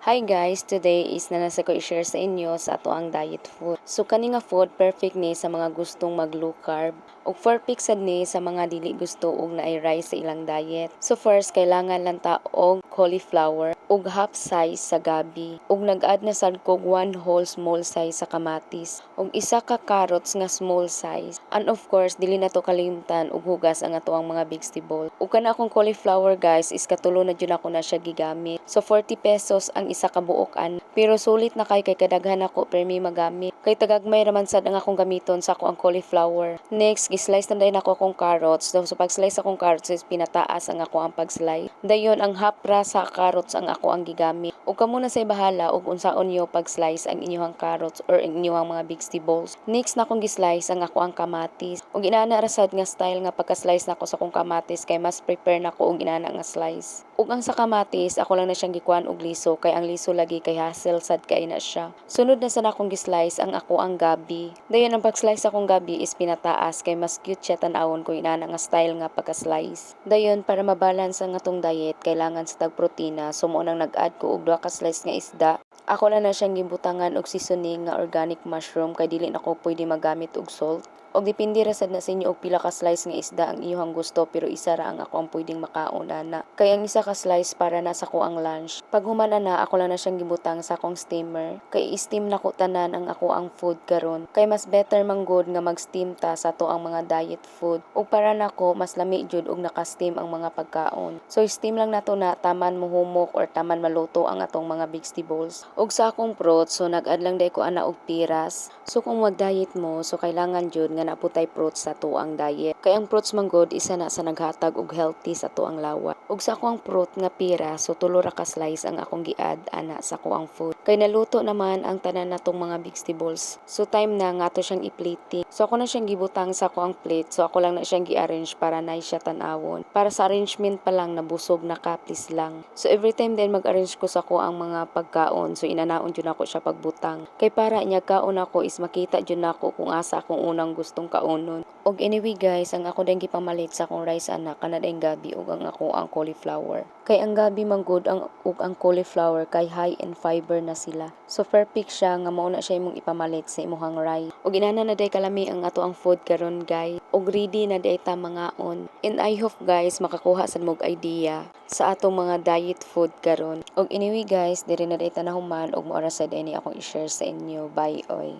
Hi guys, today is na nasa ko i-share sa inyo sa ato ang diet food. So kani nga food perfect ni sa mga gustong mag low carb ug perfect sad ni sa mga dili gusto og naay rice sa ilang diet. So first kailangan lang ta og cauliflower ug half size sa gabi ug nag-add na sad kog one whole small size sa kamatis ug isa ka carrots nga small size. And of course dili na to kalimtan ug hugas ang ato ang mga vegetable. Ug kana akong cauliflower guys is katulo na jud ako na siya gigamit. So 40 pesos ang isa ka buokan. Pero sulit na kay kay kadaghan ako permi magamit. Kay tagagmay raman sad ang akong gamiton sa ako ang cauliflower. Next, gi-slice na dayon ako akong carrots. So, so pag slice akong carrots is pinataas ang ako ang pag-slice. Dayon ang hapra sa carrots ang ako ang gigamit. Ug kamo na say bahala ug unsaon niyo pag-slice ang inyong carrots or ang inyong mga vegetables. Next na akong gi-slice ang ako ang kamatis. Ug inana ra sad nga style nga pagka-slice nako sa akong kamatis kay mas prepare nako og inana nga slice. Ug ang sa kamatis ako lang na siyang gikuan og liso kay ang liso lagi kay hassle sad kay na siya. Sunod na sa akong gi-slice ang ako ang gabi. Dayon ang pag-slice akong gabi is pinataas kay mas cute siya tan-awon ko inana nga style nga pagka-slice. Dayon para mabalance ang atong diet kailangan sa tag protina so mo nang nag-add ko og duha ka slice nga isda ako lang na siyang gibutangan og seasoning nga organic mushroom kay dili na ko pwede magamit og salt. Og depende ra sad na sa inyo og pila ka slice nga isda ang iyohang gusto pero isa ra ang ako ang pwedeng makauna na. Kay ang isa ka slice para na sa ko ang lunch. Pag humana na ako lang na siyang gibutang sa akong steamer. Kay i-steam na ko tanan ang ako ang food karon. Kay mas better man good nga mag-steam ta sa to ang mga diet food. Ug para nako mas lami jud og naka-steam ang mga pagkaon. So steam lang nato na taman muhumok or taman maluto ang atong mga vegetables. Ug sa akong fruit so nag-add lang day ko ana og piras. So kung mag-diet mo so kailangan jud nga naputay fruits sa to ang diet. Kay ang fruits man good isa na sa naghatag og healthy sa to ang lawa. Ug sa akong fruit nga pira so tulo ra ka slice ang akong gi-add ana sa ko ang food. Kay naluto naman ang tanan natong mga vegetables. So time na nga to siyang i-plating. So ako na siyang gibutang sa ko ang plate. So ako lang na siyang gi-arrange para na siya tan-awon. Para sa arrangement pa lang nabusog na ka lang. So every time din mag-arrange ko sa ko ang mga pagkaon. So inanaon jud ako siya pagbutang. Kay para niya kaon ako is makita jud nako kung asa akong unang gustong kaunon. Og anyway guys, ang ako din gipamalit sa akong rice anak kana din gabi ug ang ako ang cauliflower. Kay ang gabi man good ang ug ang cauliflower kay high in fiber na sila. So perfect siya nga mao na siya imong ipamalit sa imong rice. Og inana na day kalami ang ato ang food karon guys. Og ready na day ta mangaon. And I hope guys makakuha sa mog idea sa atong mga diet food karon. Og anyway guys, diri na day ta nahuman og moara sa dinhi akong i-share sa inyo. Bye oy.